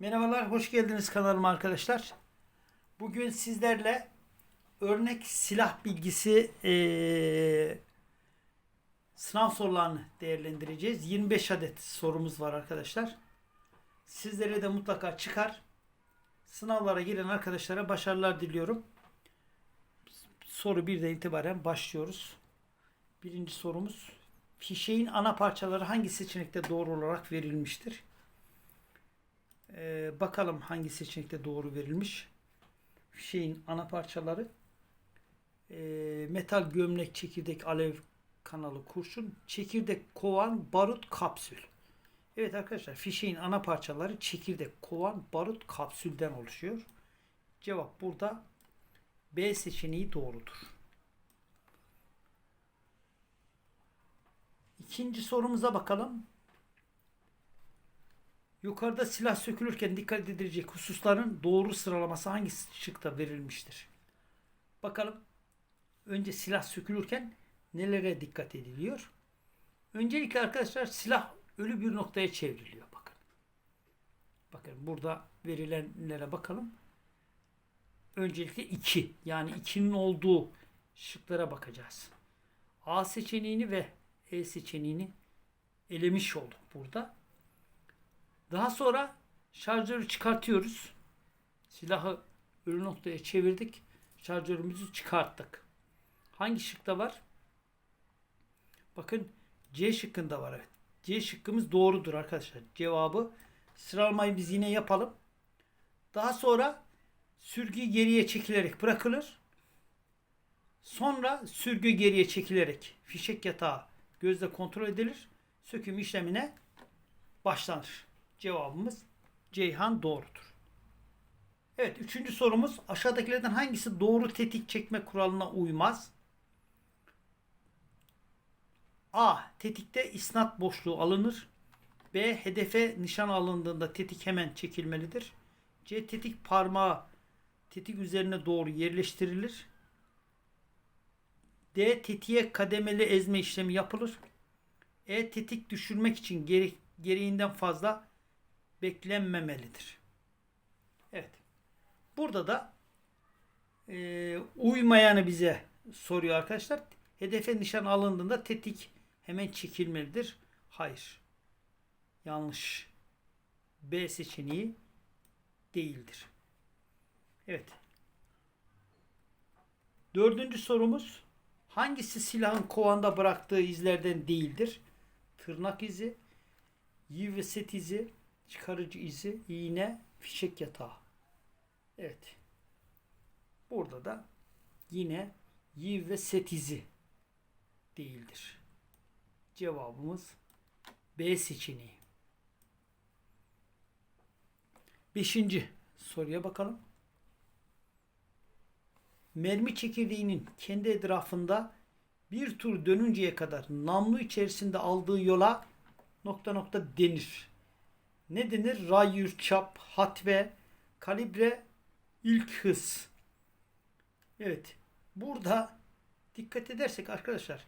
Merhabalar, hoş geldiniz kanalıma arkadaşlar. Bugün sizlerle örnek silah bilgisi eee, sınav sorularını değerlendireceğiz. 25 adet sorumuz var arkadaşlar. Sizlere de mutlaka çıkar. Sınavlara giren arkadaşlara başarılar diliyorum. Soru 1'den itibaren başlıyoruz. Birinci sorumuz. Fişeğin ana parçaları hangi seçenekte doğru olarak verilmiştir? Ee, bakalım hangi seçenekte doğru verilmiş. Şeyin ana parçaları ee, metal gömlek, çekirdek, alev kanalı, kurşun, çekirdek, kovan, barut, kapsül. Evet arkadaşlar fişeğin ana parçaları çekirdek, kovan, barut, kapsülden oluşuyor. Cevap burada B seçeneği doğrudur. İkinci sorumuza bakalım. Yukarıda silah sökülürken dikkat edilecek hususların doğru sıralaması hangi şıkta verilmiştir? Bakalım. Önce silah sökülürken nelere dikkat ediliyor? Öncelikle arkadaşlar silah ölü bir noktaya çevriliyor. Bakın. Bakın burada verilenlere bakalım. Öncelikle 2 yani 2'nin olduğu şıklara bakacağız. A seçeneğini ve E seçeneğini elemiş olduk burada. Daha sonra şarjörü çıkartıyoruz. Silahı ölü noktaya çevirdik. Şarjörümüzü çıkarttık. Hangi şıkta var? Bakın C şıkkında var. Evet. C şıkkımız doğrudur arkadaşlar. Cevabı sıralamayı biz yine yapalım. Daha sonra sürgü geriye çekilerek bırakılır. Sonra sürgü geriye çekilerek fişek yatağı gözle kontrol edilir. Söküm işlemine başlanır. Cevabımız Ceyhan doğrudur. Evet üçüncü sorumuz aşağıdakilerden hangisi doğru tetik çekme kuralına uymaz? A. Tetikte isnat boşluğu alınır. B. Hedefe nişan alındığında tetik hemen çekilmelidir. C. Tetik parmağı tetik üzerine doğru yerleştirilir. D. Tetiğe kademeli ezme işlemi yapılır. E. Tetik düşürmek için gere gereğinden fazla beklenmemelidir. Evet. Burada da e, uymayanı bize soruyor arkadaşlar. Hedefe nişan alındığında tetik hemen çekilmelidir. Hayır. Yanlış. B seçeneği değildir. Evet. Dördüncü sorumuz. Hangisi silahın kovanda bıraktığı izlerden değildir? Tırnak izi, yiv ve set izi, çıkarıcı izi, iğne, fişek yatağı. Evet. Burada da yine yiv ve set izi değildir. Cevabımız B seçeneği. Beşinci soruya bakalım. Mermi çekirdeğinin kendi etrafında bir tur dönünceye kadar namlu içerisinde aldığı yola nokta nokta denir. Ne denir? Rayür, çap, hatve, kalibre, ilk hız. Evet. Burada dikkat edersek arkadaşlar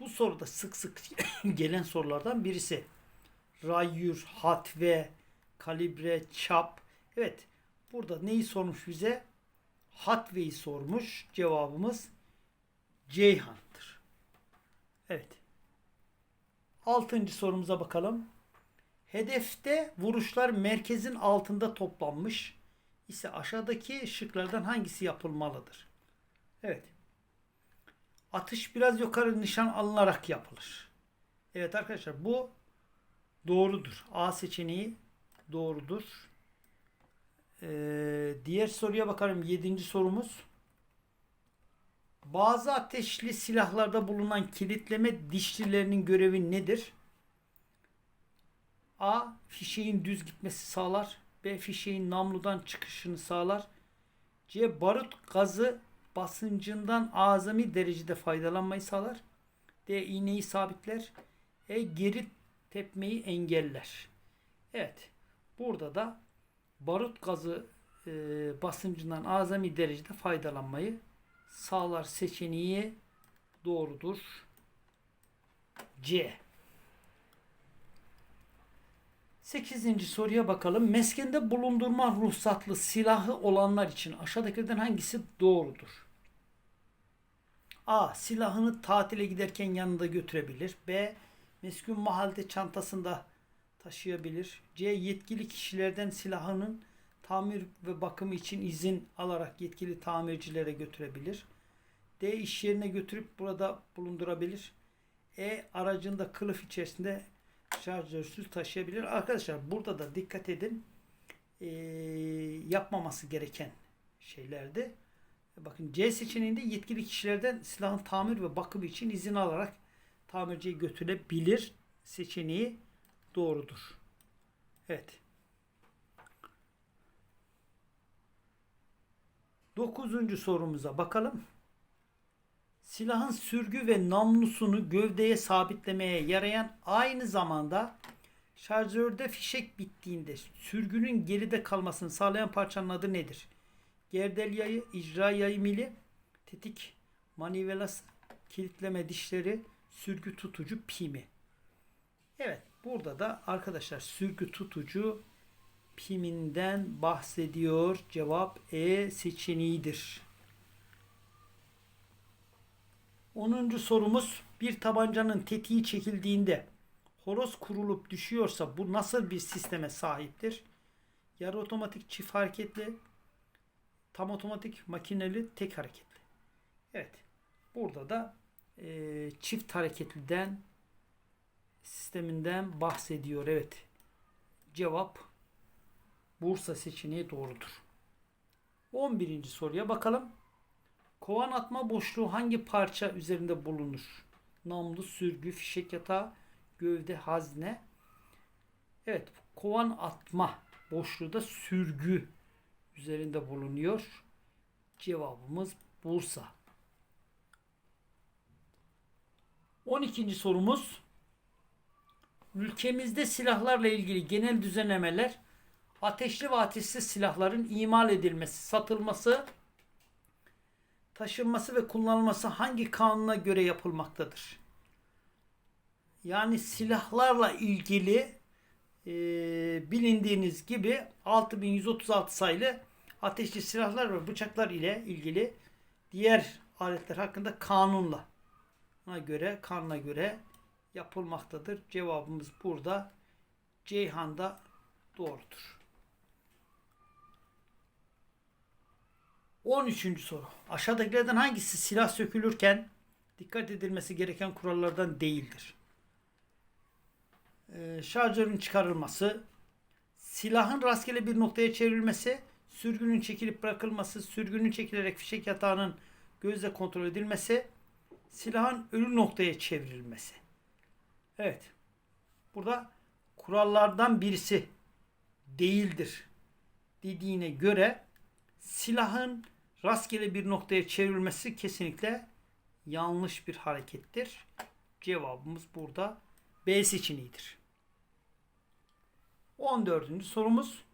bu soruda sık sık gelen sorulardan birisi. Rayür, hatve, kalibre, çap. Evet. Burada neyi sormuş bize? Hatve'yi sormuş. Cevabımız Ceyhan'dır. Evet. Altıncı sorumuza bakalım. Hedefte vuruşlar merkezin altında toplanmış ise aşağıdaki şıklardan hangisi yapılmalıdır? Evet. Atış biraz yukarı nişan alınarak yapılır. Evet arkadaşlar bu doğrudur. A seçeneği doğrudur. Ee, diğer soruya bakalım. Yedinci sorumuz. Bazı ateşli silahlarda bulunan kilitleme dişlilerinin görevi nedir? A. Fişeğin düz gitmesi sağlar. B. Fişeğin namludan çıkışını sağlar. C. Barut gazı basıncından azami derecede faydalanmayı sağlar. D. iğneyi sabitler. E. Geri tepmeyi engeller. Evet. Burada da barut gazı e, basıncından azami derecede faydalanmayı sağlar seçeneği doğrudur. C. 8. soruya bakalım. Meskende bulundurma ruhsatlı silahı olanlar için aşağıdakilerden hangisi doğrudur? A. Silahını tatile giderken yanında götürebilir. B. Meskun mahalde çantasında taşıyabilir. C. Yetkili kişilerden silahının tamir ve bakımı için izin alarak yetkili tamircilere götürebilir. D. iş yerine götürüp burada bulundurabilir. E. Aracında kılıf içerisinde şarjörsüz taşıyabilir. Arkadaşlar burada da dikkat edin. Ee, yapmaması gereken şeylerdi. Bakın C seçeneğinde yetkili kişilerden silahın tamir ve bakımı için izin alarak tamirciye götürebilir seçeneği doğrudur. Evet. Dokuzuncu sorumuza bakalım. Silahın sürgü ve namlusunu gövdeye sabitlemeye yarayan aynı zamanda şarjörde fişek bittiğinde sürgünün geride kalmasını sağlayan parçanın adı nedir? Gerdel yayı, icra yayı mili, tetik manivelası, kilitleme dişleri, sürgü tutucu pimi. Evet burada da arkadaşlar sürgü tutucu piminden bahsediyor. Cevap E seçeneğidir. 10. sorumuz bir tabancanın tetiği çekildiğinde horoz kurulup düşüyorsa bu nasıl bir sisteme sahiptir? Yarı otomatik çift hareketli, tam otomatik makineli tek hareketli. Evet. Burada da e, çift hareketliden sisteminden bahsediyor. Evet. Cevap Bursa seçeneği doğrudur. 11. soruya bakalım. Kovan atma boşluğu hangi parça üzerinde bulunur? Namlu, sürgü, fişek yatağı, gövde, hazne. Evet, kovan atma boşluğu da sürgü üzerinde bulunuyor. Cevabımız Bursa. 12. sorumuz Ülkemizde silahlarla ilgili genel düzenlemeler ateşli ve ateşsiz silahların imal edilmesi, satılması, taşınması ve kullanılması hangi kanuna göre yapılmaktadır? Yani silahlarla ilgili e, bilindiğiniz gibi 6136 sayılı ateşli silahlar ve bıçaklar ile ilgili diğer aletler hakkında kanunla ona göre kanuna göre yapılmaktadır. Cevabımız burada Ceyhan'da doğrudur. 13. soru. Aşağıdakilerden hangisi silah sökülürken dikkat edilmesi gereken kurallardan değildir? Ee, şarjörün çıkarılması, silahın rastgele bir noktaya çevrilmesi, sürgünün çekilip bırakılması, sürgünün çekilerek fişek yatağının gözle kontrol edilmesi, silahın ölü noktaya çevrilmesi. Evet. Burada kurallardan birisi değildir dediğine göre silahın rastgele bir noktaya çevrilmesi kesinlikle yanlış bir harekettir. Cevabımız burada B seçeneğidir. 14. sorumuz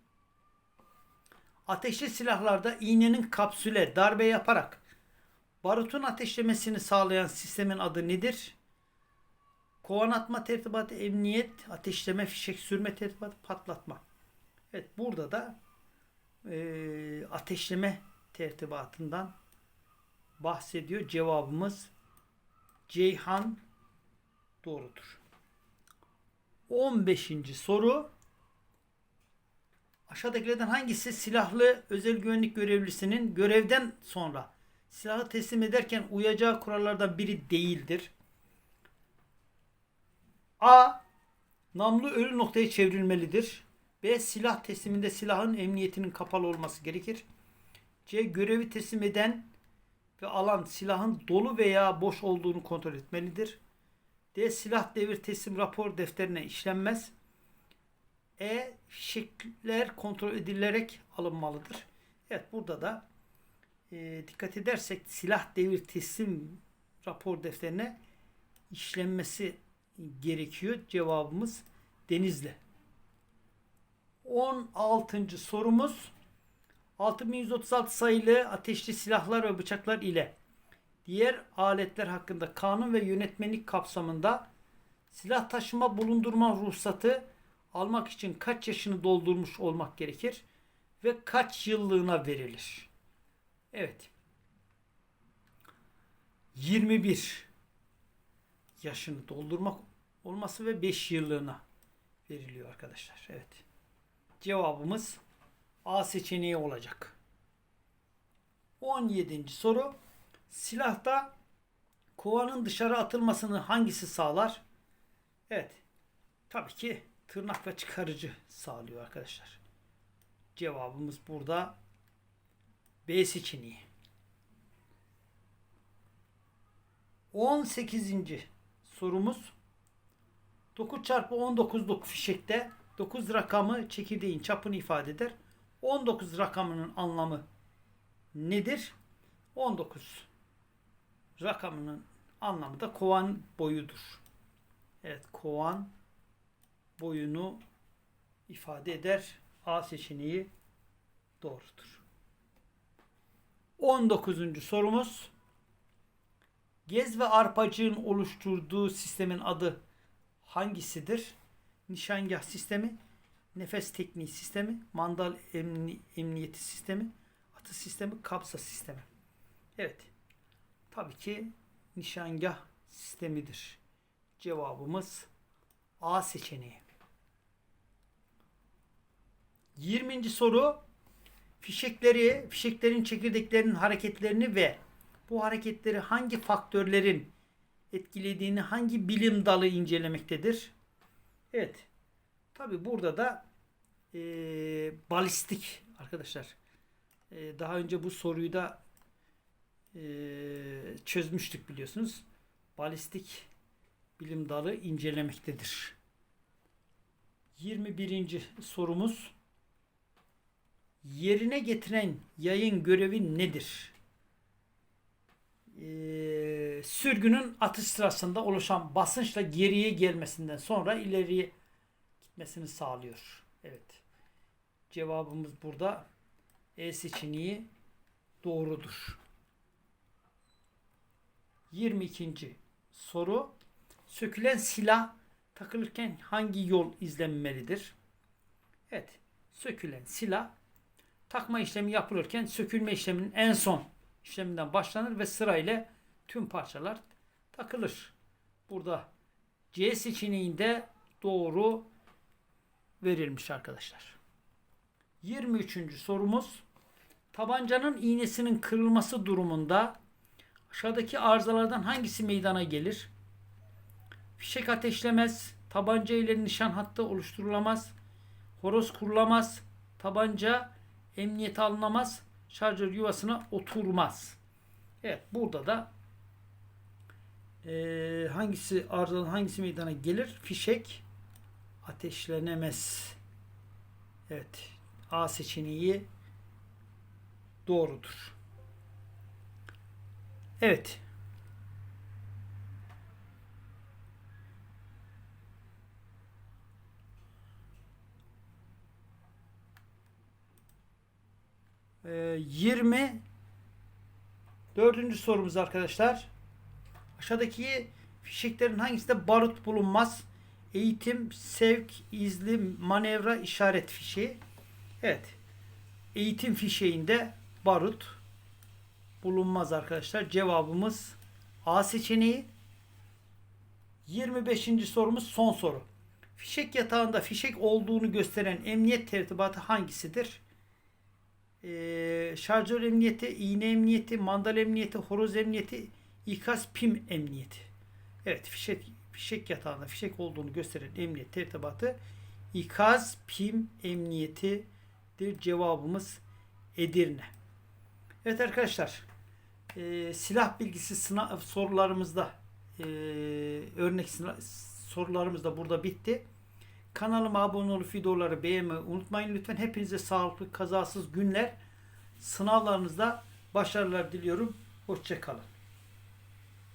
Ateşli silahlarda iğnenin kapsüle darbe yaparak barutun ateşlemesini sağlayan sistemin adı nedir? Kovan atma tertibatı, emniyet, ateşleme, fişek sürme tertibatı, patlatma. Evet burada da e, ateşleme tertibatından bahsediyor. Cevabımız Ceyhan doğrudur. 15. soru Aşağıdakilerden hangisi silahlı özel güvenlik görevlisinin görevden sonra silahı teslim ederken uyacağı kurallardan biri değildir? A. Namlu ölü noktaya çevrilmelidir. B. Silah tesliminde silahın emniyetinin kapalı olması gerekir. C. Görevi teslim eden ve alan silahın dolu veya boş olduğunu kontrol etmelidir. D. Silah devir teslim rapor defterine işlenmez. E. Fişekler kontrol edilerek alınmalıdır. Evet burada da e, dikkat edersek silah devir teslim rapor defterine işlenmesi gerekiyor. Cevabımız Denizli. 16. sorumuz 6136 sayılı ateşli silahlar ve bıçaklar ile diğer aletler hakkında kanun ve yönetmenlik kapsamında silah taşıma bulundurma ruhsatı almak için kaç yaşını doldurmuş olmak gerekir ve kaç yıllığına verilir? Evet. 21 yaşını doldurmak olması ve 5 yıllığına veriliyor arkadaşlar. Evet. Cevabımız A seçeneği olacak. 17. soru. Silahta kovanın dışarı atılmasını hangisi sağlar? Evet. Tabii ki tırnak ve çıkarıcı sağlıyor arkadaşlar. Cevabımız burada B seçeneği. 18. sorumuz 9 çarpı 19'luk fişekte 9 rakamı çekirdeğin çapını ifade eder. 19 rakamının anlamı nedir? 19 rakamının anlamı da kovan boyudur. Evet kovan boyunu ifade eder. A seçeneği doğrudur. 19. sorumuz Gez ve arpacığın oluşturduğu sistemin adı hangisidir? Nişangah sistemi, nefes tekniği sistemi, mandal emni, emniyeti sistemi, atı sistemi, kapsa sistemi. Evet. Tabii ki nişangah sistemidir. Cevabımız A seçeneği. 20. soru fişekleri, fişeklerin çekirdeklerinin hareketlerini ve bu hareketleri hangi faktörlerin etkilediğini hangi bilim dalı incelemektedir? Evet. Tabi burada da e, balistik arkadaşlar. E, daha önce bu soruyu da e, çözmüştük biliyorsunuz. Balistik bilim dalı incelemektedir. 21. sorumuz yerine getiren yayın görevi nedir? Ee, sürgünün atış sırasında oluşan basınçla geriye gelmesinden sonra ileriye gitmesini sağlıyor. Evet. Cevabımız burada E seçeneği doğrudur. 22. soru sökülen silah takılırken hangi yol izlenmelidir? Evet. Sökülen silah takma işlemi yapılırken sökülme işleminin en son işleminden başlanır ve sırayla tüm parçalar takılır. Burada C seçeneğinde doğru verilmiş arkadaşlar. 23. sorumuz tabancanın iğnesinin kırılması durumunda aşağıdaki arızalardan hangisi meydana gelir? Fişek ateşlemez, tabanca ile nişan hattı oluşturulamaz, horoz kurulamaz, tabanca emniyete alınamaz, şarjör yuvasına oturmaz. Evet burada da e, hangisi arızalı hangisi meydana gelir? Fişek ateşlenemez. Evet. A seçeneği doğrudur. Evet. Ee, 20 dördüncü sorumuz arkadaşlar. Aşağıdaki fişeklerin hangisinde barut bulunmaz? Eğitim, sevk, izli, manevra, işaret fişeği. Evet. Eğitim fişeğinde barut bulunmaz arkadaşlar. Cevabımız A seçeneği. 25. sorumuz son soru. Fişek yatağında fişek olduğunu gösteren emniyet tertibatı hangisidir? Ee, şarjör emniyeti, iğne emniyeti, mandal emniyeti, horoz emniyeti, ikaz pim emniyeti. Evet fişek, fişek yatağında fişek olduğunu gösteren emniyet tertibatı ikaz pim emniyetidir. Cevabımız Edirne. Evet arkadaşlar e, silah bilgisi sınav sorularımızda e, örnek sınav, sorularımız da burada bitti. Kanalıma abone olup videoları beğenmeyi unutmayın lütfen. Hepinize sağlıklı, kazasız günler. Sınavlarınızda başarılar diliyorum. Hoşçakalın.